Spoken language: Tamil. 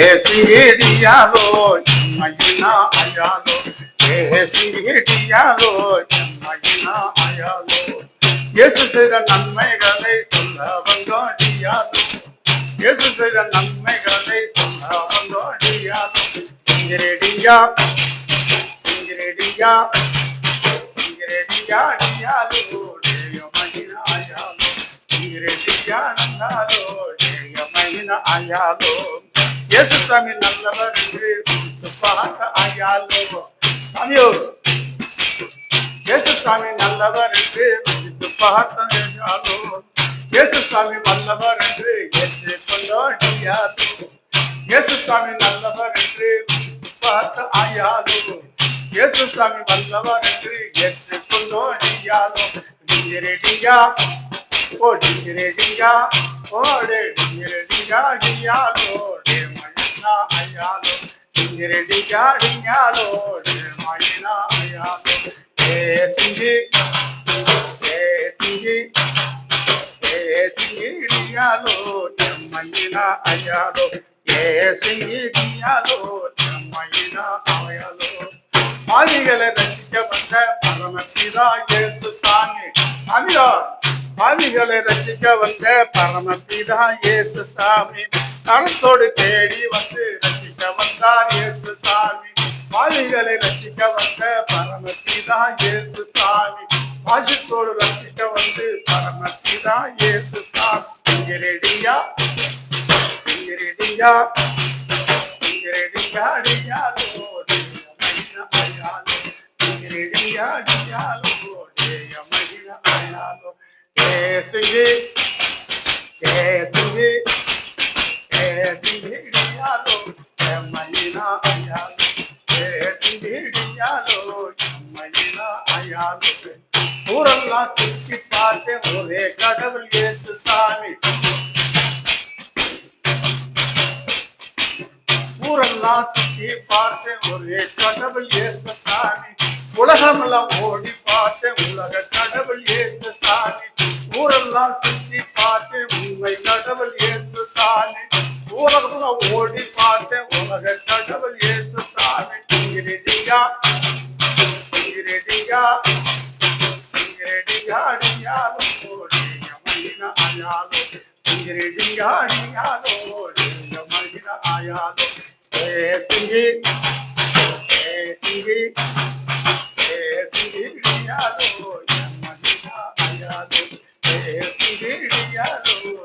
ஏசிடியாலோ எம்மையினா அயாலோ ஏசிடியாலோ எம்மையினா அயாலோ இயேசு செய்த நன்மைகளை சொல்ல வந்தோடியாலோ இயேசு செய்த நன்மைகளை சொல்ல வந்தோடியாலோ இங்கிரடியா இங்கிரடியா இங்கிரடியா டியாலோ தேயமையினா அயாலோ இங்கிரடியா நன்னாலோ தேயமையினா அயாலோ இயேசு స్వామి నల్లవారి స్వామి యేసు స్వామి నల్లవారి దుప్పహాలు యేసు స్వామి మల్లవారి యేసు స్వామి నల్లవారి దుప్పహత ఆయాలు యేసు స్వామి మల్లవారి ఎత్తుకుందో డియాలు డియరే డియా ఓ డియరే డియా ఓడే డియరే డియా డియాలో டிங்கிரெடியா ஓ டிங்கிரெடியா ஓடே டிங்கிரெடியா டியாலோ டே மயனா அயாலோ டிங்கிரெடியா டியாலோ டே மயனா அயாலோ ஏசிங்கி ஏசிங்கி ஏசிங்கிடியாலோ எம்மையினா அயாலோ பாவிகளை ரசிக்க வந்த பரமபிதா ஏசு சாமி அமிரா பாவிகளை ரசிக்க வந்த பரமபிதா ஏசு சாமி தரத்தோடு தேடி வந்த பாவிகளை ரசிக்க வந்த பரமபிதா ஏசு சாமி. பாஜத்தோடு ரசிக்க வந்து பரமபிதா ஏசு சாமி. இங்க ரெடியா இங்க ரெடியா இங்க ரெடியா அடியாலோ மகிழ அடியாலோ மகிழ அயாலோ அடியாலோ மகிழ அயாலோ அடியாலோ மகிழ அயாலோ ஊரெல்லாம் சுற்றி பார்த்தேன் ஒரே கடவுள் ஏற்று சாமி ஊரெல்லாம் சுற்றி பார்த்தேன் ஒரே கடவுள் ஏற்று சாமி உலகமெல்லாம் ஓடி பார்த்தேன் உலக கடவுள் ஏற்று சாமி ஊரெல்லாம் சுற்றி பார்த்தேன் உண்மை கடவுள் ஏற்று சாமி ஊரெல்லாம் ஓடி பார்த்தேன் உலக கடவுள் ஏற்று சாமி గాడియా సింగరెడ్డి గాడియాలో లింగమైన ఆయాలో సింగరెడ్డి గాడియాలో లింగమైన ఆయాలో ఏ సింగి? ఏ సింగి? ఏ సింగిడియాలో లింగమైన ఆయాలో ఏ సింగిడియాలో